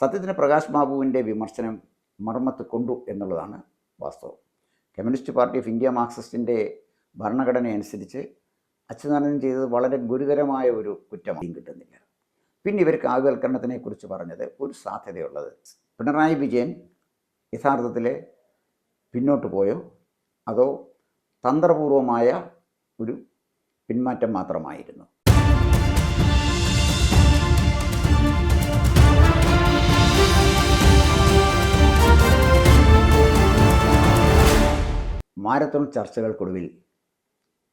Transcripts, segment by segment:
സത്യത്തിന് പ്രകാശ് ബാബുവിന്റെ വിമർശനം മർമ്മത്ത് കൊണ്ടു എന്നുള്ളതാണ് വാസ്തവം. കമ്മ്യൂണിസ്റ്റ് പാർട്ടി ഓഫ് ഇന്ത്യ മാർക്സിസ്റ്റിന്റെ ഭരണഘടന അനുസരിച്ച് അച്യുതാനന്ദൻ ചെയ്തത് വളരെ ഗുരുതരമായ ഒരു കുറ്റമാണ്. കിട്ടുന്നില്ല. പിന്നെ ഇവർക്ക് കാവ്യവൽക്കരണത്തിനെ കുറിച്ച് പറഞ്ഞത് ഒരു സാധ്യതയുള്ളത്. പിണറായി വിജയൻ യഥാർത്ഥത്തിൽ പിന്നോട്ട് പോയോ? അതോ തന്ത്രപൂർവമായ ഒരു പിന്മാറ്റം മാത്രമായിരുന്നു? മാരത്തോൺ ചർച്ചകൾക്കൊടുവിൽ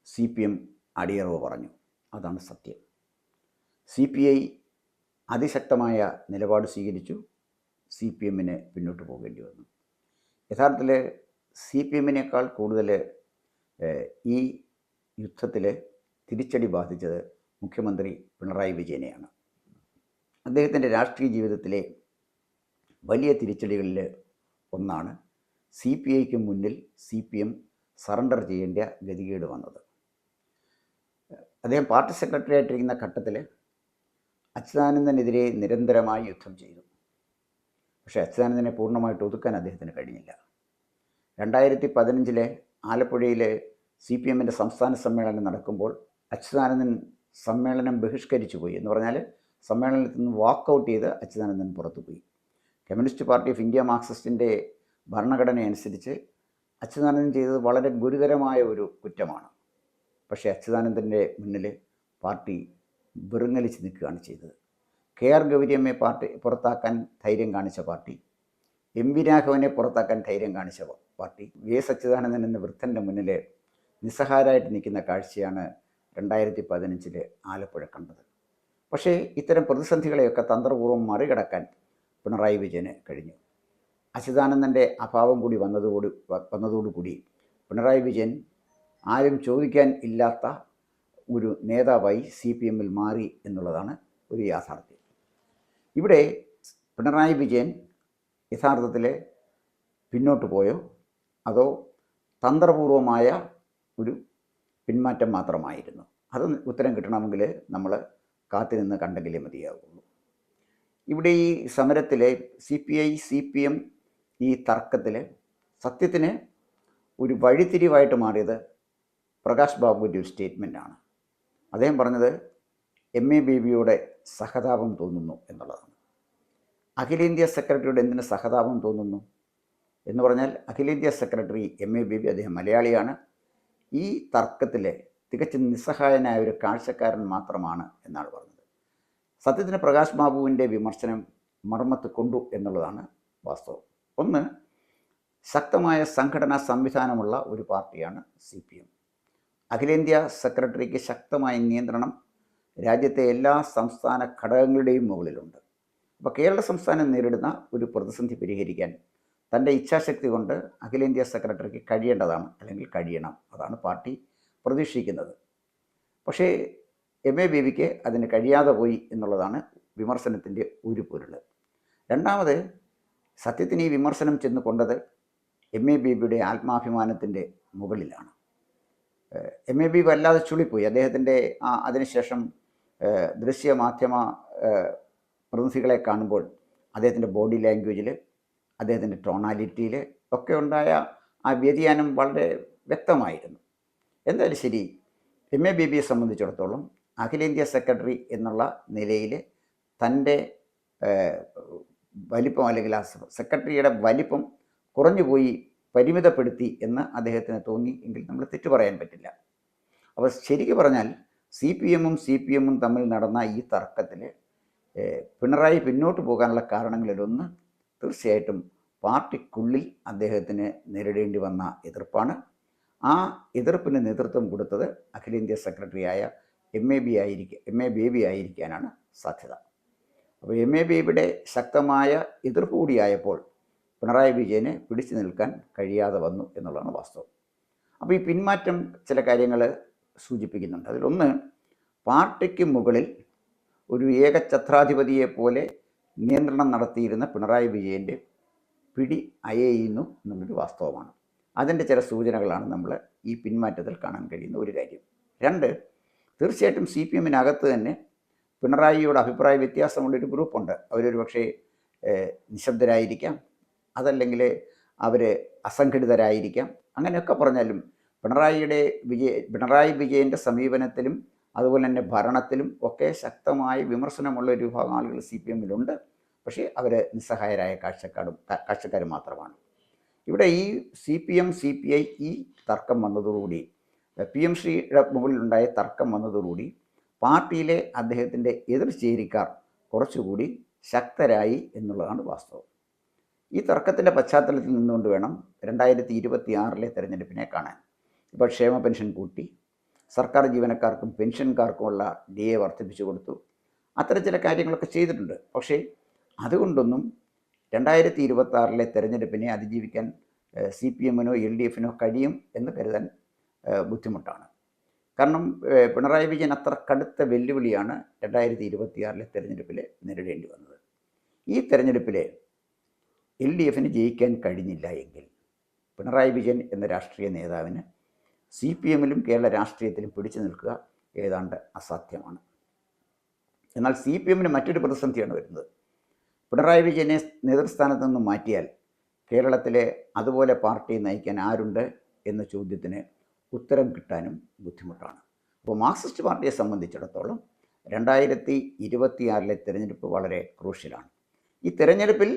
സി പി എം അടിയറവ് പറഞ്ഞു. അതാണ് സത്യം. സി പി ഐ അതിശക്തമായ നിലപാട് സ്വീകരിച്ചു. സി പി എമ്മിന് പിന്നോട്ട് പോകേണ്ടി വന്നു. യഥാർത്ഥത്തിൽ സി പി എമ്മിനേക്കാൾ കൂടുതൽ ഈ യുദ്ധത്തിൽ തിരിച്ചടി ബാധിച്ചത് മുഖ്യമന്ത്രി പിണറായി വിജയനെയാണ്. അദ്ദേഹത്തിന്റെ രാഷ്ട്രീയ ജീവിതത്തിലെ വലിയ തിരിച്ചടികളിൽ ഒന്നാണ് സി പി ഐക്ക് മുന്നിൽ സി പി എം സറണ്ടർ ചെയ്യേണ്ട ഗതികേട് വന്നത്. അദ്ദേഹം പാർട്ടി സെക്രട്ടറി ആയിട്ടിരിക്കുന്ന ഘട്ടത്തിൽ അച്യുതാനന്ദനെതിരെ നിരന്തരമായി യുദ്ധം ചെയ്തു. പക്ഷേ അച്യുതാനന്ദനെ പൂർണമായിട്ട് ഒതുക്കാൻ അദ്ദേഹത്തിന് കഴിഞ്ഞില്ല. രണ്ടായിരത്തി പതിനഞ്ചിലെ ആലപ്പുഴയിലെ സി പി എമ്മിന്റെ സംസ്ഥാന സമ്മേളനം നടക്കുമ്പോൾ അച്യുതാനന്ദൻ സമ്മേളനം ബഹിഷ്കരിച്ചു പോയി എന്ന് പറഞ്ഞാൽ സമ്മേളനത്തിൽ നിന്ന് വാക്കൗട്ട് ചെയ്ത് അച്യുതാനന്ദൻ പുറത്തുപോയി. കമ്മ്യൂണിസ്റ്റ് പാർട്ടി ഓഫ് ഇന്ത്യ മാർക്സിസ്റ്റിന്റെ ഭരണഘടന അനുസരിച്ച് അച്യുതാനന്ദൻ ചെയ്തത് വളരെ ഗുരുതരമായ ഒരു കുറ്റമാണ്. പക്ഷേ അച്യുതാനന്ദന്റെ മുന്നിൽ പാർട്ടി വെറുങ്ങലിച്ച് നിൽക്കുകയാണ് ചെയ്തത്. കെ ആർ ഗൗരിയമ്മയെ പാർട്ടി പുറത്താക്കാൻ ധൈര്യം കാണിച്ച പാർട്ടി എം വി രാഘവനെ പുറത്താക്കാൻ ധൈര്യം കാണിച്ച പാർട്ടി വി എസ് അച്യുതാനന്ദൻ എന്ന വൃദ്ധന്റെ മുന്നിൽ നിസ്സഹാരായിട്ട് നിൽക്കുന്ന കാഴ്ചയാണ് രണ്ടായിരത്തി പതിനഞ്ചിൽ ആലപ്പുഴ കണ്ടത്. പക്ഷേ ഇത്തരം പ്രതിസന്ധികളെയൊക്കെ തന്ത്രപൂർവം മറികടക്കാൻ പിണറായി വിജയന് കഴിഞ്ഞു. അച്യുതാനന്ദന്റെ അഭാവം കൂടി വന്നതോട് വ- വന്നതോടുകൂടി പിണറായി വിജയൻ ആരും ചോദിക്കാൻ ഇല്ലാത്ത ഒരു നേതാവായി സി പി എമ്മിൽ മാറി എന്നുള്ളതാണ് ഒരു യാഥാർത്ഥ്യം. ഇവിടെ പിണറായി വിജയൻ യഥാർത്ഥത്തിൽ പിന്നോട്ട് പോയോ? അതോ തന്ത്രപൂർവമായ ഒരു പിന്മാറ്റം മാത്രമായിരുന്നു? അത് ഉത്തരം കിട്ടണമെങ്കിൽ നമ്മൾ കാത്തിരുന്ന് കണ്ടെങ്കിലേ മതിയാവുള്ളൂ. ഇവിടെ ഈ സമരത്തിലെ C P I C P M ഈ തർക്കത്തിൽ സത്യത്തിന് ഒരു വഴിത്തിരിവായിട്ട് മാറിയത് പ്രകാശ് ബാബുവിന്റെ ഒരു സ്റ്റേറ്റ്മെന്റാണ് അദ്ദേഹം പറഞ്ഞത് എം എ ബേബിയുടെ സഹതാപം തോന്നുന്നു എന്നുള്ളതാണ്. അഖിലേന്ത്യാ സെക്രട്ടറിയുടെ എന്തിന് സഹതാപം തോന്നുന്നു എന്ന് പറഞ്ഞാൽ അഖിലേന്ത്യാ സെക്രട്ടറി എം എ ബേബി അദ്ദേഹം മലയാളിയാണ്. ഈ തർക്കത്തിൽ തികച്ചും നിസ്സഹായനായ ഒരു കാഴ്ചക്കാരൻ മാത്രമാണ് എന്നാണ് പറഞ്ഞത്. സത്യത്തിന് പ്രകാശ് ബാബുവിന്റെ വിമർശനം മർമ്മത്ത് കൊണ്ടു എന്നുള്ളതാണ് വാസ്തവം. ഒന്ന് ശക്തമായ സംഘടനാ സംവിധാനമുള്ള ഒരു പാർട്ടിയാണ് സി പി എം. അഖിലേന്ത്യാ സെക്രട്ടറിക്ക് ശക്തമായ നിയന്ത്രണം രാജ്യത്തെ എല്ലാ സംസ്ഥാന ഘടകങ്ങളുടെയും മുകളിലുണ്ട്. അപ്പോൾ കേരള സംസ്ഥാനം നേരിടുന്ന ഒരു പ്രതിസന്ധി പരിഹരിക്കാൻ തന്റെ ഇച്ഛാശക്തി കൊണ്ട് അഖിലേന്ത്യാ സെക്രട്ടറിക്ക് കഴിയേണ്ടതാണ് അല്ലെങ്കിൽ കഴിയണം. അതാണ് പാർട്ടി പ്രതീക്ഷിക്കുന്നത്. പക്ഷേ എം എ ബേബിക്ക് അതിന് കഴിയാതെ പോയി എന്നുള്ളതാണ് വിമർശനത്തിന്റെ ഒരു പൊരുൾ രണ്ടാമത് സത്യത്തിന് ഈ വിമർശനം ചെന്ന് കൊണ്ടത് എം എ ബിബിയുടെ ആത്മാഭിമാനത്തിന്റെ മുകളിലാണ്. എം എ ബി വല്ലാതെ ചുളിപ്പോയി. അദ്ദേഹത്തിന്റെ ആ അതിനുശേഷം ദൃശ്യ മാധ്യമ പ്രതിനിധികളെ കാണുമ്പോൾ അദ്ദേഹത്തിന്റെ ബോഡി ലാംഗ്വേജിൽ അദ്ദേഹത്തിന്റെ ടോണാലിറ്റിയിൽ ഒക്കെ ഉണ്ടായ ആ വ്യതിയാനം വളരെ വ്യക്തമായിരുന്നു. എന്തായാലും ശരി എം എ ബി ബിയെ സംബന്ധിച്ചിടത്തോളം അഖിലേന്ത്യാ സെക്രട്ടറി എന്നുള്ള നിലയിൽ തന്റെ വലിപ്പം അല്ലെങ്കിൽ ആ സെക്രട്ടറിയുടെ വലിപ്പം കുറഞ്ഞുപോയി പരിമിതപ്പെടുത്തി എന്ന് അദ്ദേഹത്തിന് തോന്നി എങ്കിൽ നമ്മൾ തെറ്റു പറയാൻ പറ്റില്ല. അപ്പോൾ ശരിക്കും പറഞ്ഞാൽ സി പി എമ്മും സി പി എമ്മും തമ്മിൽ നടന്ന ഈ തർക്കത്തിൽ പിണറായി പിന്നോട്ട് പോകാനുള്ള കാരണങ്ങളിലൊന്ന് തീർച്ചയായിട്ടും പാർട്ടിക്കുള്ളിൽ അദ്ദേഹത്തിന് നേരിടേണ്ടി വന്ന എതിർപ്പാണ്. ആ എതിർപ്പിന് നേതൃത്വം കൊടുത്തത് അഖിലേന്ത്യാ സെക്രട്ടറിയായ എം എ ബി ആയിരിക്കും എം എ ബേബി ആയിരിക്കാനാണ് സാധ്യത. അപ്പോൾ എം എ ബേബിയുടെ ശക്തമായ എതിർപ്പ് കൂടിയായപ്പോൾ പിണറായി വിജയന് പിടിച്ചു നിൽക്കാൻ കഴിയാതെ വന്നു എന്നുള്ളതാണ് വാസ്തവം. അപ്പോൾ ഈ പിന്മാറ്റം ചില കാര്യങ്ങൾ സൂചിപ്പിക്കുന്നുണ്ട്. അതിലൊന്ന് പാർട്ടിക്ക് മുകളിൽ ഒരു ഏകഛത്രാധിപതിയെ പോലെ നിയന്ത്രണം നടത്തിയിരുന്ന പിണറായി വിജയന്റെ പിടി അയയുന്നു എന്നുള്ളൊരു വാസ്തവമാണ്. അതിന്റെ ചില സൂചനകളാണ് നമ്മൾ ഈ പിന്മാറ്റത്തിൽ കാണാൻ കഴിയുന്ന ഒരു കാര്യം. രണ്ട് തീർച്ചയായിട്ടും സി പി എമ്മിനകത്ത് തന്നെ പിണറായിയോട് അഭിപ്രായ വ്യത്യാസമുള്ളൊരു ഗ്രൂപ്പുണ്ട്. അവരൊരു പക്ഷേ നിശബ്ദരായിരിക്കാം. അതല്ലെങ്കിൽ അവർ അസംഘടിതരായിരിക്കാം. അങ്ങനെയൊക്കെ പറഞ്ഞാലും പിണറായിയുടെ വിജയ പിണറായി വിജയന്റെ സമീപനത്തിലും അതുപോലെ തന്നെ ഭരണത്തിലും ഒക്കെ ശക്തമായ വിമർശനമുള്ള ഒരു വിഭാഗം ആളുകൾ സി പി എമ്മിലുണ്ട്. പക്ഷേ അവർ നിസ്സഹായരായ കാഴ്ചക്കാരും കാഴ്ചക്കാർ മാത്രമാണ്. ഇവിടെ ഈ C P M C P I ഈ തർക്കം വന്നതോടുകൂടി പി എം ശ്രീയുടെ മുകളിലുണ്ടായ തർക്കം വന്നതോടുകൂടി പാർട്ടിയിലെ അദ്ദേഹത്തിന്റെ എതിർചേരിക്കാർ കുറച്ചുകൂടി ശക്തരായി എന്നുള്ളതാണ് വാസ്തവം. ഈ തർക്കത്തിന്റെ പശ്ചാത്തലത്തിൽ നിന്നുകൊണ്ട് വേണം രണ്ടായിരത്തി ഇരുപത്തി ആറിലെ തെരഞ്ഞെടുപ്പിനെ കാണാൻ. ഇപ്പോൾ ക്ഷേമ പെൻഷൻ കൂട്ടി സർക്കാർ ജീവനക്കാർക്കും പെൻഷൻകാർക്കുമുള്ള ഡി എ വർദ്ധിപ്പിച്ചു കൊടുത്തു. അത്തരം ചില കാര്യങ്ങളൊക്കെ ചെയ്തിട്ടുണ്ട്. പക്ഷേ അതുകൊണ്ടൊന്നും രണ്ടായിരത്തി ഇരുപത്തി ആറിലെ തെരഞ്ഞെടുപ്പിനെ അതിജീവിക്കാൻ സി പി എമ്മിനോ എൽ ഡി എഫിനോ കഴിയും എന്ന് കരുതാൻ ബുദ്ധിമുട്ടാണ്. കാരണം പിണറായി വിജയൻ അത്ര കടുത്ത വെല്ലുവിളിയാണ് രണ്ടായിരത്തി ഇരുപത്തിയാറിലെ തെരഞ്ഞെടുപ്പിൽ നേരിടേണ്ടി വന്നത്. ഈ തെരഞ്ഞെടുപ്പിൽ എൽ ഡി എഫിന് ജയിക്കാൻ കഴിഞ്ഞില്ല എങ്കിൽ പിണറായി വിജയൻ എന്ന രാഷ്ട്രീയ നേതാവിന് സി പി എമ്മിലും കേരള രാഷ്ട്രീയത്തിലും പിടിച്ചു നിൽക്കുക ഏതാണ്ട് അസാധ്യമാണ്. എന്നാൽ സി പി എമ്മിന് മറ്റൊരു പ്രതിസന്ധിയാണ് വരുന്നത്. പിണറായി വിജയനെ നേതൃസ്ഥാനത്ത് നിന്ന് മാറ്റിയാൽ കേരളത്തിലെ അതുപോലെ പാർട്ടി നയിക്കാൻ ആരുണ്ട് എന്ന ചോദ്യത്തിന് ഉത്തരം കിട്ടാനും ബുദ്ധിമുട്ടാണ്. അപ്പോൾ മാർക്സിസ്റ്റ് പാർട്ടിയെ സംബന്ധിച്ചിടത്തോളം രണ്ടായിരത്തി ഇരുപത്തിയാറിലെ തിരഞ്ഞെടുപ്പ് വളരെ ക്രൂഷ്യലാണ്. ഈ തിരഞ്ഞെടുപ്പിൽ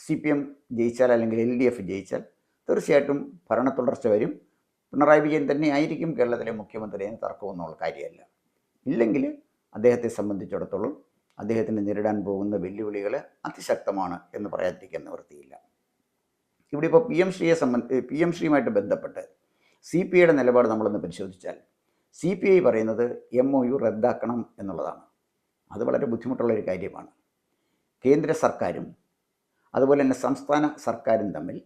സി പി എം ജയിച്ചാൽ അല്ലെങ്കിൽ എൽ ഡി എഫ് ജയിച്ചാൽ തീർച്ചയായിട്ടും ഭരണ തുടർച്ച വരും. പിണറായി വിജയൻ തന്നെ ആയിരിക്കും കേരളത്തിലെ മുഖ്യമന്ത്രി എന്ന് തർക്കമൊന്നുള്ള കാര്യമല്ല. ഇല്ലെങ്കിൽ അദ്ദേഹത്തെ സംബന്ധിച്ചിടത്തോളം അദ്ദേഹത്തിന് നേരിടാൻ പോകുന്ന വെല്ലുവിളികൾ അതിശക്തമാണ് എന്ന് പറയാതിരിക്കാൻ നിവൃത്തിയില്ല. ഇവിടെ ഇപ്പോൾ പി എം ശ്രീയെ സംബന്ധി പി എം ശ്രീയുമായിട്ട് ബന്ധപ്പെട്ട് സി പി ഐയുടെ നിലപാട് നമ്മളൊന്ന് പരിശോധിച്ചാൽ സി പി ഐ പറയുന്നത് എം ഒ യു റദ്ദാക്കണം എന്നുള്ളതാണ്. അത് വളരെ ബുദ്ധിമുട്ടുള്ള ഒരു കാര്യമാണ്. കേന്ദ്ര സർക്കാരും അതുപോലെ തന്നെ സംസ്ഥാന സർക്കാരും തമ്മിൽ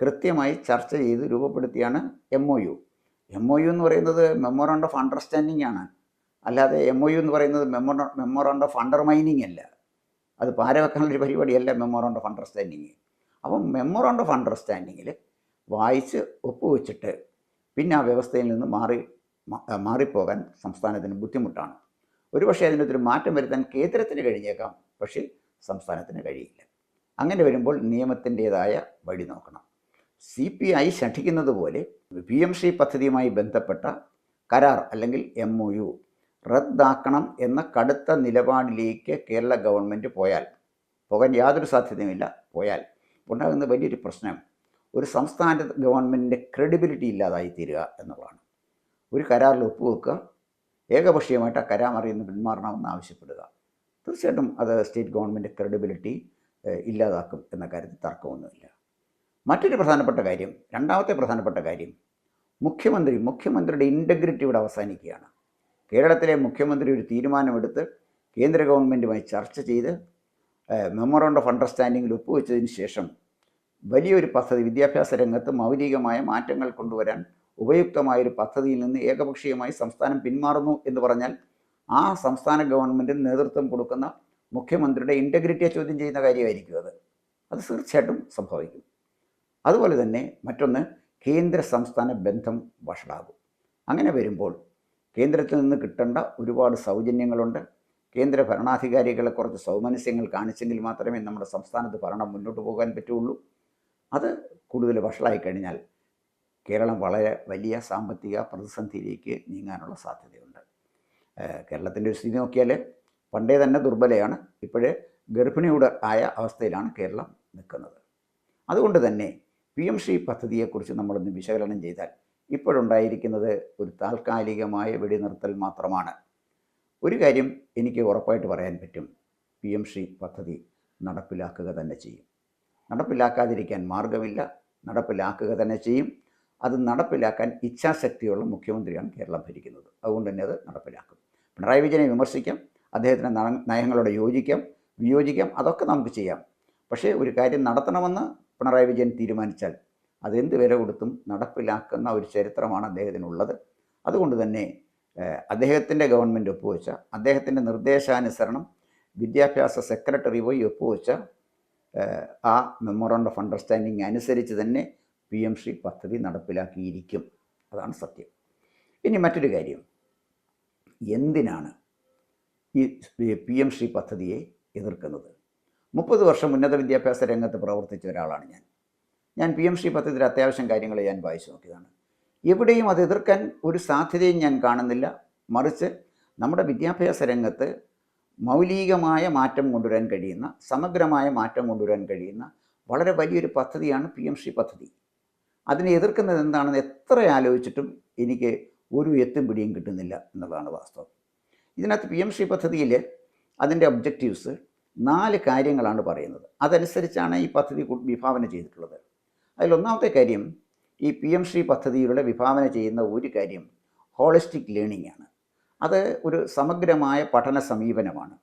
കൃത്യമായി ചർച്ച ചെയ്ത് രൂപപ്പെടുത്തിയാണ് M O U M O U എന്ന് പറയുന്നത് മെമ്മോറാണ്ട് ഓഫ് അണ്ടർസ്റ്റാൻഡിംഗ് ആണ്. അല്ലാതെ എം ഒ യു എന്ന് പറയുന്നത് മെമ്മോ മെമ്മോറാണ്ട് ഓഫ് അണ്ടർമൈനിങ് അല്ല. അത് പാരവെക്കാനുള്ളൊരു പരിപാടിയല്ല മെമ്മോറാണ്ട് ഓഫ് അണ്ടർസ്റ്റാൻഡിങ് അപ്പം മെമ്മോറാണ്ട് ഓഫ് അണ്ടർസ്റ്റാൻഡിങ്ങിൽ വായിച്ച് ഒപ്പുവെച്ചിട്ട് പിന്നെ ആ വ്യവസ്ഥയിൽ നിന്ന് മാറി മാറിപ്പോകാൻ സംസ്ഥാനത്തിന് ബുദ്ധിമുട്ടാണ്. ഒരുപക്ഷെ അതിനകത്തൊരു മാറ്റം വരുത്താൻ കേന്ദ്രത്തിന് കഴിഞ്ഞേക്കാം പക്ഷേ സംസ്ഥാനത്തിന് കഴിയില്ല. അങ്ങനെ വരുമ്പോൾ നിയമത്തിന്റേതായ വഴി നോക്കണം. സി പി ഐ ശഠിക്കുന്നത് പോലെ പി എം ശ്രീ പദ്ധതിയുമായി ബന്ധപ്പെട്ട കരാർ അല്ലെങ്കിൽ എം ഒ യു റദ്ദാക്കണം എന്ന കടുത്ത നിലപാടിലേക്ക് കേരള ഗവൺമെന്റ് പോയാൽ പോകാൻ യാതൊരു സാധ്യതയുമില്ല പോയാൽ ഉണ്ടാകുന്ന വലിയൊരു പ്രശ്നം ഒരു സംസ്ഥാന ഗവൺമെന്റിന്റെ ക്രെഡിബിലിറ്റി ഇല്ലാതായി തീരുക എന്നുള്ളതാണ്. ഒരു കരാറിൽ ഒപ്പുവെക്കുക ഏകപക്ഷീയമായിട്ട് ആ കരാർ അറിയുന്ന പിന്മാറണമെന്ന് ആവശ്യപ്പെടുക. തീർച്ചയായിട്ടും അത് സ്റ്റേറ്റ് ഗവൺമെന്റ് ക്രെഡിബിലിറ്റി ഇല്ലാതാക്കും എന്ന കാര്യത്തിൽ തർക്കമൊന്നുമില്ല. മറ്റൊരു പ്രധാനപ്പെട്ട കാര്യം രണ്ടാമത്തെ പ്രധാനപ്പെട്ട കാര്യം മുഖ്യമന്ത്രി മുഖ്യമന്ത്രിയുടെ ഇന്റഗ്രിറ്റി ഇവിടെ അവസാനിക്കുകയാണ്. കേരളത്തിലെ മുഖ്യമന്ത്രി ഒരു തീരുമാനമെടുത്ത് കേന്ദ്ര ഗവൺമെന്റുമായി ചർച്ച ചെയ്ത് മെമ്മോറാണ്ട് ഓഫ് അണ്ടർസ്റ്റാൻഡിങ്ങിൽ ഒപ്പുവെച്ചതിന് ശേഷം വലിയൊരു പദ്ധതി വിദ്യാഭ്യാസ രംഗത്ത് മൗലികമായ മാറ്റങ്ങൾ കൊണ്ടുവരാൻ ഉപയുക്തമായ ഒരു പദ്ധതിയിൽ നിന്ന് ഏകപക്ഷീയമായി സംസ്ഥാനം പിന്മാറുന്നു എന്ന് പറഞ്ഞാൽ ആ സംസ്ഥാന ഗവൺമെന്റിന് നേതൃത്വം കൊടുക്കുന്ന മുഖ്യമന്ത്രിയുടെ ഇന്റഗ്രിറ്റിയെ ചോദ്യം ചെയ്യുന്ന കാര്യമായിരിക്കും അത്. അത് തീർച്ചയായിട്ടും സംഭവിക്കും. അതുപോലെ തന്നെ മറ്റൊന്ന് കേന്ദ്ര സംസ്ഥാന ബന്ധം വഷളാകും. അങ്ങനെ വരുമ്പോൾ കേന്ദ്രത്തിൽ നിന്ന് കിട്ടേണ്ട ഒരുപാട് സൗജന്യങ്ങളുണ്ട്. കേന്ദ്ര ഭരണാധികാരികളെ കുറച്ച് സൗമനസ്യങ്ങൾ കാണിച്ചെങ്കിൽ മാത്രമേ നമ്മുടെ സംസ്ഥാനത്ത് ഭരണം മുന്നോട്ട് പോകാൻ പറ്റുള്ളൂ. അത് കൂടുതൽ വഷളായി കഴിഞ്ഞാൽ കേരളം വളരെ വലിയ സാമ്പത്തിക പ്രതിസന്ധിയിലേക്ക് നീങ്ങാനുള്ള സാധ്യതയുണ്ട്. കേരളത്തിന്റെ ഒരു സ്ഥിതി നോക്കിയാൽ പണ്ടേ തന്നെ ദുർബലയാണ് ഇപ്പോഴേ ഗർഭിണിയുടെ ആയ അവസ്ഥയിലാണ് കേരളം നിൽക്കുന്നത്. അതുകൊണ്ട് തന്നെ പി എം ശ്രീ പദ്ധതിയെക്കുറിച്ച് നമ്മളൊന്ന് വിശകലനം ചെയ്താൽ ഇപ്പോഴുണ്ടായിരിക്കുന്നത് ഒരു താൽക്കാലികമായ വെടിനിർത്തൽ മാത്രമാണ്. ഒരു കാര്യം എനിക്ക് ഉറപ്പായിട്ട് പറയാൻ പറ്റും പി എം ശ്രീ പദ്ധതി നടപ്പിലാക്കുക തന്നെ ചെയ്യും. നടപ്പിലാക്കാതിരിക്കാൻ മാർഗമില്ല നടപ്പിലാക്കുക തന്നെ ചെയ്യും. അത് നടപ്പിലാക്കാൻ ഇച്ഛാശക്തിയുള്ള മുഖ്യമന്ത്രിയാണ് കേരളം ഭരിക്കുന്നത്. അതുകൊണ്ട് തന്നെ അത് നടപ്പിലാക്കും. പിണറായി വിജയനെ വിമർശിക്കാം. അദ്ദേഹത്തിന്റെ നയ- നയങ്ങളോട് യോജിക്കാം. വിയോജിക്കാം. അതൊക്കെ നമുക്ക് ചെയ്യാം. പക്ഷേ ഒരു കാര്യം നടത്തണമെന്ന് പിണറായി വിജയൻ തീരുമാനിച്ചാൽ അതെന്ത് വില കൊടുത്തും നടപ്പിലാക്കുന്ന ഒരു ചരിത്രമാണ് അദ്ദേഹത്തിനുള്ളത്. അതുകൊണ്ട് തന്നെ അദ്ദേഹത്തിന്റെ ഗവൺമെന്റ് ഒപ്പുവെച്ച അദ്ദേഹത്തിന്റെ നിർദ്ദേശാനുസരണം വിദ്യാഭ്യാസ സെക്രട്ടറി പോയി ഒപ്പുവെച്ച ആ മെമ്മോറണ്ട് ഓഫ് അണ്ടർസ്റ്റാൻഡിങ് അനുസരിച്ച് തന്നെ പി എം ശ്രീ പദ്ധതി നടപ്പിലാക്കിയിരിക്കും. അതാണ് സത്യം. ഇനി മറ്റൊരു കാര്യം. എന്തിനാണ് ഈ പി എം ശ്രീ പദ്ധതിയെ എതിർക്കുന്നത്? മുപ്പത് വർഷം ഉന്നത വിദ്യാഭ്യാസ രംഗത്ത് പ്രവർത്തിച്ച ഒരാളാണ് ഞാൻ. ഞാൻ പി എം ശ്രീ പദ്ധതിയുടെ അത്യാവശ്യം കാര്യങ്ങൾ ഞാൻ വായിച്ചു നോക്കിയതാണ്. എവിടെയും അത് എതിർക്കാൻ ഒരു സാധ്യതയും ഞാൻ കാണുന്നില്ല. മറിച്ച് നമ്മുടെ വിദ്യാഭ്യാസ രംഗത്ത് മൗലികമായ മാറ്റം കൊണ്ടുവരാൻ കഴിയുന്ന സമഗ്രമായ മാറ്റം കൊണ്ടുവരാൻ കഴിയുന്ന വളരെ വലിയൊരു പദ്ധതിയാണ് പി എം ശ്രീ പദ്ധതി. അതിനെ എതിർക്കുന്നത് എന്താണെന്ന് എത്ര ആലോചിച്ചിട്ടും എനിക്ക് ഒരു എത്തും പിടിയും കിട്ടുന്നില്ല എന്നുള്ളതാണ് വാസ്തവം. ഇതിനകത്ത് പി എം ശ്രീ പദ്ധതിയിൽ അതിന്റെ ഒബ്ജക്റ്റീവ്സ് നാല് കാര്യങ്ങളാണ് പറയുന്നത്. അതനുസരിച്ചാണ് ഈ പദ്ധതി വിഭാവന ചെയ്തിട്ടുള്ളത്. അതിലൊന്നാമത്തെ കാര്യം ഈ പി എം ശ്രീ പദ്ധതിയിലൂടെ വിഭാവന ചെയ്യുന്ന ഒരു കാര്യം ഹോളിസ്റ്റിക് ലേണിംഗ് ആണ്. അത് ഒരു സമഗ്രമായ പഠന സമീപനമാണ്.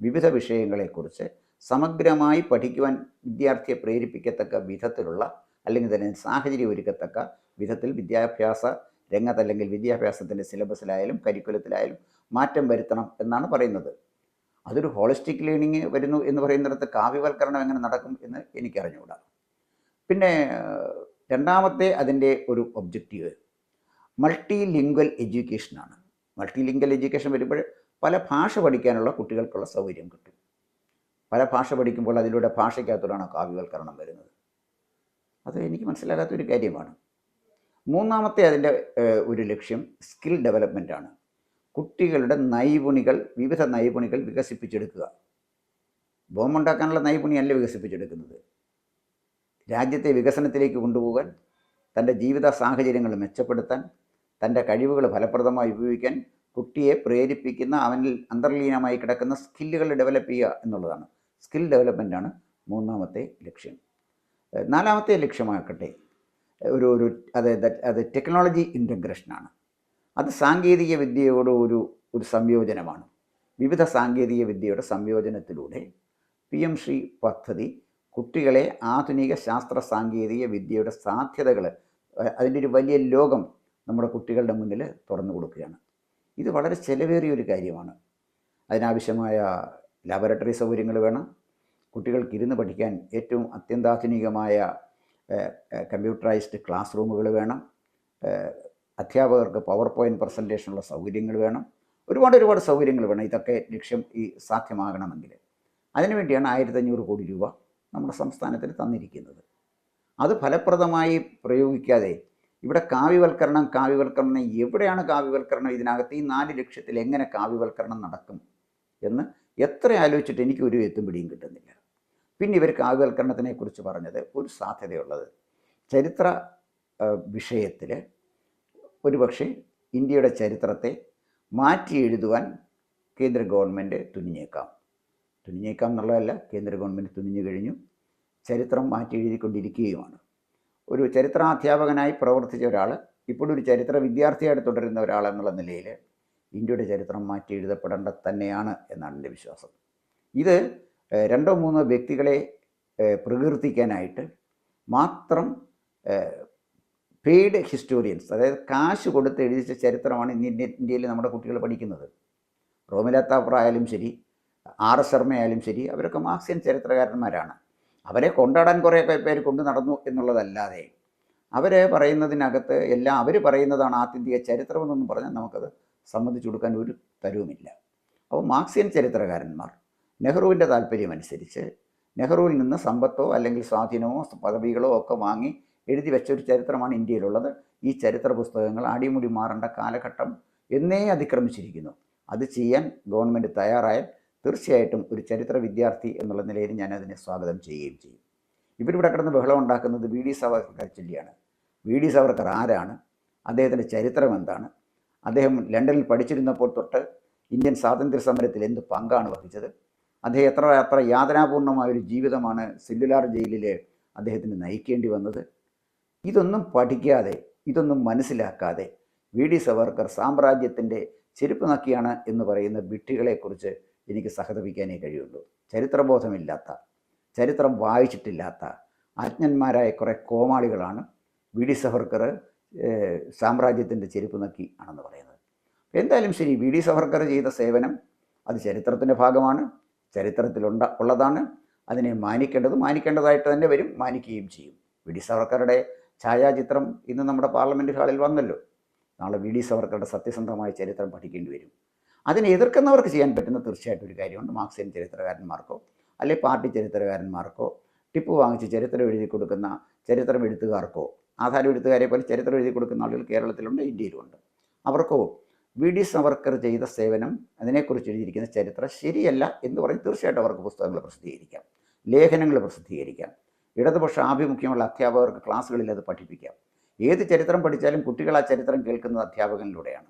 വിവിധ വിഷയങ്ങളെക്കുറിച്ച് സമഗ്രമായി പഠിക്കുവാൻ വിദ്യാർത്ഥിയെ പ്രേരിപ്പിക്കത്തക്ക വിധത്തിലുള്ള അല്ലെങ്കിൽ തന്നെ സാഹചര്യം ഒരുക്കത്തക്ക വിധത്തിൽ വിദ്യാഭ്യാസ രംഗത്ത് അല്ലെങ്കിൽ വിദ്യാഭ്യാസത്തിന്റെ സിലബസിലായാലും കരിക്കുലത്തിലായാലും മാറ്റം വരുത്തണം എന്നാണ് പറയുന്നത്. അതൊരു ഹോളിസ്റ്റിക് ലേണിംഗ് വരുന്നു എന്ന് പറയുന്നിടത്ത് കാവ്യവൽക്കരണം എങ്ങനെ നടക്കും എന്ന് എനിക്കറിഞ്ഞുകൂടാ. പിന്നെ രണ്ടാമത്തെ അതിന്റെ ഒരു ഒബ്ജക്റ്റീവ് മൾട്ടി ലിംഗ്വൽ എഡ്യൂക്കേഷനാണ്. മൾട്ടി ലിംഗൽ എഡ്യൂക്കേഷൻ വരുമ്പോൾ പല ഭാഷ പഠിക്കാനുള്ള കുട്ടികൾക്കുള്ള സൗകര്യം കിട്ടും. പല ഭാഷ പഠിക്കുമ്പോൾ അതിലൂടെ ഭാഷയ്ക്കകത്തോടാണ് കാവ്യവൽക്കരണം വരുന്നത്. അത് എനിക്ക് മനസ്സിലാകാത്ത ഒരു കാര്യമാണ്. മൂന്നാമത്തെ അതിന്റെ ഒരു ലക്ഷ്യം സ്കിൽ ഡെവലപ്മെന്റ് ആണ്. കുട്ടികളുടെ നൈപുണികൾ വിവിധ നൈപുണികൾ വികസിപ്പിച്ചെടുക്കുക. ബോംബുണ്ടാക്കാനുള്ള നൈപുണിയല്ല വികസിപ്പിച്ചെടുക്കുന്നത്. രാജ്യത്തെ വികസനത്തിലേക്ക് കൊണ്ടുപോകാൻ തന്റെ ജീവിത സാഹചര്യങ്ങൾ മെച്ചപ്പെടുത്താൻ തന്റെ കഴിവുകൾ ഫലപ്രദമായി ഉപയോഗിക്കാൻ കുട്ടിയെ പ്രേരിപ്പിക്കുന്ന അവനിൽ അന്തർലീനമായി കിടക്കുന്ന സ്കില്ലുകൾ ഡെവലപ്പ് ചെയ്യുക എന്നുള്ളതാണ്. സ്കിൽ ഡെവലപ്മെന്റാണ് മൂന്നാമത്തെ ലക്ഷ്യം. നാലാമത്തെ ലക്ഷ്യമാക്കട്ടെ. ഒരു ഒരു അതായത് അത് ടെക്നോളജി ഇന്റഗ്രേഷനാണ് അത് സാങ്കേതിക വിദ്യയോട് ഒരു ഒരു സംയോജനമാണ്. വിവിധ സാങ്കേതിക വിദ്യയുടെ സംയോജനത്തിലൂടെ പി എം ശ്രീ പദ്ധതി കുട്ടികളെ ആധുനിക ശാസ്ത്ര സാങ്കേതിക വിദ്യയുടെ സാധ്യതകൾ അതിന്റെ ഒരു വലിയ ലോകം നമ്മുടെ കുട്ടികളുടെ മുന്നിൽ തുറന്നു കൊടുക്കുകയാണ്. ഇത് വളരെ ചിലവേറിയ ഒരു കാര്യമാണ്. അതിനാവശ്യമായ ലാബോറട്ടറി സൗകര്യങ്ങൾ വേണം. കുട്ടികൾക്ക് ഇരുന്ന് പഠിക്കാൻ ഏറ്റവും അത്യന്താധുനികമായ കമ്പ്യൂട്ടറൈസ്ഡ് ക്ലാസ് റൂമുകൾ വേണം. അധ്യാപകർക്ക് പവർ പോയിന്റ് പ്രസന്റേഷനുള്ള സൗകര്യങ്ങൾ വേണം. ഒരുപാട് ഒരുപാട് സൗകര്യങ്ങൾ വേണം. ഇതൊക്കെ ലക്ഷ്യം ഈ സാധ്യമാകണമെങ്കിൽ. അതിനുവേണ്ടിയാണ് ആയിരത്തഞ്ഞൂറ് കോടി രൂപ നമ്മുടെ സംസ്ഥാനത്തിന് തന്നിരിക്കുന്നത്. അത് ഫലപ്രദമായി പ്രയോഗിക്കാതെ ഇവിടെ കാവ്യവൽക്കരണം കാവ്യവൽക്കരണം എവിടെയാണ് കാവ്യവൽക്കരണം ഇതിനകത്ത്? ഈ നാല് ലക്ഷ്യത്തിൽ എങ്ങനെ കാവ്യവൽക്കരണം നടക്കും എന്ന് എത്ര ആലോചിച്ചിട്ട് എനിക്ക് ഒരു എത്തും പിടിയും കിട്ടുന്നില്ല. പിന്നെ ഇവർ കാവ്യവൽക്കരണത്തിനെ കുറിച്ച് പറഞ്ഞത് ഒരു സാധ്യതയുള്ളത്. ചരിത്ര വിഷയത്തിൽ ഒരുപക്ഷെ ഇന്ത്യയുടെ ചരിത്രത്തെ മാറ്റി എഴുതുവാൻ കേന്ദ്ര ഗവൺമെന്റ് തുനിഞ്ഞേക്കാം. തുനിഞ്ഞേക്കാം എന്നുള്ളതല്ല കേന്ദ്ര ഗവൺമെന്റ് തുനിഞ്ഞു കഴിഞ്ഞു. ചരിത്രം മാറ്റി എഴുതിക്കൊണ്ടിരിക്കുകയുമാണ്. ഒരു ചരിത്രാധ്യാപകനായി പ്രവർത്തിച്ച ഒരാൾ ഇപ്പോഴൊരു ചരിത്ര വിദ്യാർത്ഥിയായിട്ട് തുടരുന്ന ഒരാൾ എന്നുള്ള നിലയിൽ ഇന്ത്യയുടെ ചരിത്രം മാറ്റി എഴുതപ്പെടേണ്ട തന്നെയാണ് എന്നാണ് എന്റെ വിശ്വാസം. ഇത് രണ്ടോ മൂന്നോ വ്യക്തികളെ പ്രകീർത്തിക്കാനായിട്ട് മാത്രം പെയ്ഡ് ഹിസ്റ്റോറിയൻസ് അതായത് കാശ് കൊടുത്ത് എഴുതിച്ച ചരിത്രമാണ് ഇന്ത്യ ഇന്ത്യയിൽ നമ്മുടെ കുട്ടികൾ പഠിക്കുന്നത്. റോമില താപ്പർ ആയാലും ശരി ആർ എസ് ശർമ്മ ആയാലും ശരി അവരൊക്കെ മാർക്സിയൻ ചരിത്രകാരന്മാരാണ്. അവരെ കൊണ്ടാടാൻ കുറേ പേര് കൊണ്ട് നടന്നു എന്നുള്ളതല്ലാതെ അവർ പറയുന്നതിനകത്ത് എല്ലാം അവർ പറയുന്നതാണ് ആത്യന്തിക ചരിത്രമെന്നൊന്നും പറഞ്ഞാൽ നമുക്കത് സമ്മതിച്ചു കൊടുക്കാൻ ഒരു തരവുമില്ല. അപ്പോൾ മാർക്സിയൻ ചരിത്രകാരന്മാർ നെഹ്റുവിന്റെ താല്പര്യമനുസരിച്ച് നെഹ്റുവിൽ നിന്ന് സമ്പത്തോ അല്ലെങ്കിൽ സ്വാധീനമോ പദവികളോ ഒക്കെ വാങ്ങി എഴുതി വെച്ച ഒരു ചരിത്രമാണ് ഇന്ത്യയിലുള്ളത്. ഈ ചരിത്ര പുസ്തകങ്ങൾ അടിമുടി മാറേണ്ട കാലഘട്ടം എന്നേ അതിക്രമിച്ചിരിക്കുന്നു. അത് ചെയ്യാൻ ഗവൺമെന്റ് തയ്യാറായാൽ തീർച്ചയായിട്ടും ഒരു ചരിത്ര വിദ്യാർത്ഥി എന്നുള്ള നിലയിൽ ഞാൻ അതിനെ സ്വാഗതം ചെയ്യുകയും ചെയ്യും. ഇവരിവിടെ കിടന്ന് ബഹളം ഉണ്ടാക്കുന്നത് വി ഡി സവർക്കർ ചൊല്ലിയാണ്. വി ഡി സവർക്കർ ആരാണ്? അദ്ദേഹത്തിന്റെ ചരിത്രം എന്താണ്? അദ്ദേഹം ലണ്ടനിൽ പഠിച്ചിരുന്നപ്പോൾ തൊട്ട് ഇന്ത്യൻ സ്വാതന്ത്ര്യ സമരത്തിൽ എന്ത് പങ്കാണ് വഹിച്ചത്? അദ്ദേഹം എത്ര എത്ര യാതനാപൂർണമായ ഒരു ജീവിതമാണ് സെല്ലുലാർ ജയിലിൽ അദ്ദേഹത്തിന് നയിക്കേണ്ടി വന്നത്? ഇതൊന്നും പഠിക്കാതെ ഇതൊന്നും മനസ്സിലാക്കാതെ വി ഡി സവർക്കർ സാമ്രാജ്യത്തിന്റെ ചെരുപ്പ് നക്കിയാണ് എന്ന് പറയുന്ന വിട്ടികളെക്കുറിച്ച് എനിക്ക് സഹതപിക്കാനേ കഴിയുള്ളൂ. ചരിത്രബോധമില്ലാത്ത ചരിത്രം വായിച്ചിട്ടില്ലാത്ത അജ്ഞന്മാരായ കുറേ കോമാളികളാണ് വി ഡി സവർക്കർ സാമ്രാജ്യത്തിന്റെ ചെരുപ്പ് നക്കി ആണെന്ന് പറയുന്നത്. എന്തായാലും ശരി വി ഡി സവർക്കർ ചെയ്ത സേവനം അത് ചരിത്രത്തിന്റെ ഭാഗമാണ് ചരിത്രത്തിലുണ്ട ഉള്ളതാണ്. അതിനെ മാനിക്കേണ്ടത് മാനിക്കേണ്ടതായിട്ട് തന്നെ വരും മാനിക്കുകയും ചെയ്യും. വി ഡി സവർക്കറുടെ ഛായാചിത്രം ഇന്ന് നമ്മുടെ പാർലമെന്റ് ഹാളിൽ വന്നല്ലോ. നാളെ വി ഡി സവർക്കറുടെ സത്യസന്ധമായ ചരിത്രം പഠിക്കേണ്ടി വരും. അതിനെ എതിർക്കുന്നവർക്ക് ചെയ്യാൻ പറ്റുന്ന തീർച്ചയായിട്ടും ഒരു കാര്യമുണ്ട്. മാർക്സിയൻ ചരിത്രകാരന്മാർക്കോ അല്ലെങ്കിൽ പാർട്ടി ചരിത്രകാരന്മാർക്കോ ടിപ്പ് വാങ്ങിച്ച് ചരിത്രം എഴുതി കൊടുക്കുന്ന ചരിത്രം എഴുത്തുകാർക്കോ ആധാരം എഴുത്തുകാരെ പോലെ ചരിത്രം എഴുതി കൊടുക്കുന്ന ആളുകൾ കേരളത്തിലുണ്ട് ഇന്ത്യയിലുമുണ്ട്. അവർക്കോ വി ഡി സവർക്കർ ചെയ്ത സേവനം അതിനെക്കുറിച്ച് എഴുതിയിരിക്കുന്ന ചരിത്രം ശരിയല്ല എന്ന് പറഞ്ഞ് തീർച്ചയായിട്ടും അവർക്ക് പുസ്തകങ്ങൾ പ്രസിദ്ധീകരിക്കാം. ലേഖനങ്ങൾ പ്രസിദ്ധീകരിക്കാം. ഇടതുപക്ഷ ആഭിമുഖ്യമുള്ള അധ്യാപകർക്ക് ക്ലാസ്സുകളിൽ അത് പഠിപ്പിക്കാം. ഏത് ചരിത്രം പഠിച്ചാലും കുട്ടികൾ ആ ചരിത്രം കേൾക്കുന്നത് അധ്യാപകനിലൂടെയാണ്.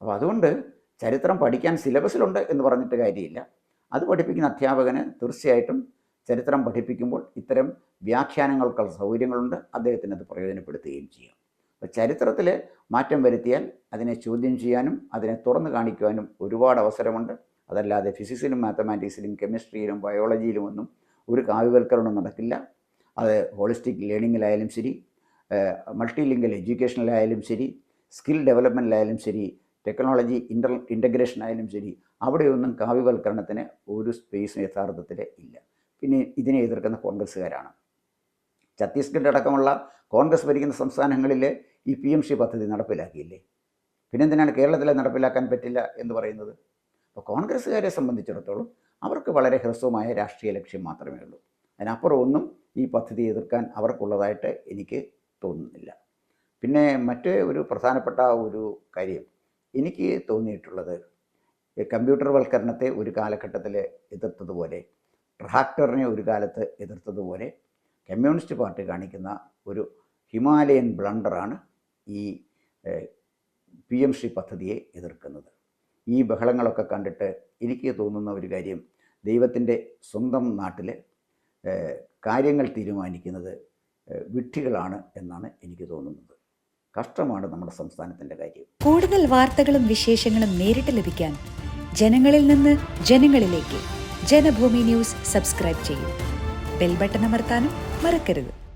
അപ്പോൾ അതുകൊണ്ട് ചരിത്രം പഠിക്കാൻ സിലബസിലുണ്ട് എന്ന് പറഞ്ഞിട്ട് കാര്യമില്ല. അത് പഠിപ്പിക്കുന്ന അധ്യാപകന് തീർച്ചയായിട്ടും ചരിത്രം പഠിപ്പിക്കുമ്പോൾ ഇത്തരം വ്യാഖ്യാനങ്ങൾക്കുള്ള സൗകര്യങ്ങളുണ്ട്. അദ്ദേഹത്തിന് അത് പ്രയോജനപ്പെടുത്തുകയും ചെയ്യാം. അപ്പോൾ ചരിത്രത്തിൽ മാറ്റം വരുത്തിയാൽ അതിനെ ചോദ്യം ചെയ്യാനും അതിനെ തുറന്നു കാണിക്കുവാനും ഒരുപാട് അവസരമുണ്ട്. അതല്ലാതെ ഫിസിക്സിലും മാത്തമാറ്റിക്സിലും കെമിസ്ട്രിയിലും ബയോളജിയിലും ഒന്നും ഒരു കാവ്യവൽക്കരണം നടക്കില്ല. അത് ഹോളിസ്റ്റിക് ലേണിങ്ങിലായാലും ശരി മൾട്ടി ലിംഗൽ എഡ്യൂക്കേഷനിലായാലും ശരി സ്കിൽ ഡെവലപ്മെന്റിലായാലും ശരി ടെക്നോളജി ഇന്റർ ഇന്റഗ്രേഷൻ ആയാലും ശരി അവിടെയൊന്നും കാവ്യവൽക്കരണത്തിന് ഒരു സ്പേസും യഥാർത്ഥത്തിൽ ഇല്ല. പിന്നെ ഇതിനെ എതിർക്കുന്ന കോൺഗ്രസ്സുകാരാണ്. ഛത്തീസ്ഗഡ് അടക്കമുള്ള കോൺഗ്രസ് ഭരിക്കുന്ന സംസ്ഥാനങ്ങളിൽ ഈ പി എം സി പദ്ധതി നടപ്പിലാക്കിയില്ലേ? പിന്നെന്തിനാണ് കേരളത്തിലെ നടപ്പിലാക്കാൻ പറ്റില്ല എന്ന് പറയുന്നത്? അപ്പോൾ കോൺഗ്രസ്സുകാരെ സംബന്ധിച്ചിടത്തോളം അവർക്ക് വളരെ ഹ്രസ്വമായ രാഷ്ട്രീയ ലക്ഷ്യം മാത്രമേ ഉള്ളൂ. അതിനപ്പുറം ഒന്നും ഈ പദ്ധതി എതിർക്കാൻ അവർക്കുള്ളതായിട്ട് എനിക്ക് തോന്നുന്നില്ല. പിന്നെ മറ്റേ ഒരു പ്രധാനപ്പെട്ട ഒരു കാര്യം എനിക്ക് തോന്നിയിട്ടുള്ളത് കമ്പ്യൂട്ടർ വൽക്കരണത്തെ ഒരു കാലഘട്ടത്തിൽ എതിർത്തതുപോലെ ട്രാക്ടറിനെ ഒരു കാലത്ത് എതിർത്തതുപോലെ കമ്മ്യൂണിസ്റ്റ് പാർട്ടി കാണിക്കുന്ന ഒരു ഹിമാലയൻ ബ്ലണ്ടറാണ് ഈ പി എം ശ്രീ പദ്ധതിയെ എതിർക്കുന്നത്. ഈ ബഹളങ്ങളൊക്കെ കണ്ടിട്ട് എനിക്ക് തോന്നുന്ന ഒരു കാര്യം ദൈവത്തിന്റെ സ്വന്തം നാട്ടിൽ കാര്യങ്ങൾ തീരുമാനിക്കുന്നത് വിട്ടികളാണ് എന്നാണ് എനിക്ക് തോന്നുന്നത്. കഷ്ടമാണ് നമ്മുടെ സംസ്ഥാനത്തിന്റെ കാര്യം. കൂടുതൽ വാർത്തകളും വിശേഷങ്ങളും നേരിട്ട് ലഭിക്കാൻ ജനങ്ങളിൽ നിന്ന് ജനങ്ങളിലേക്ക് ജനഭൂമി ന്യൂസ് സബ്സ്ക്രൈബ് ചെയ്യും. ബെൽ ബട്ടൺ അമർത്താനും മറക്കരുത്.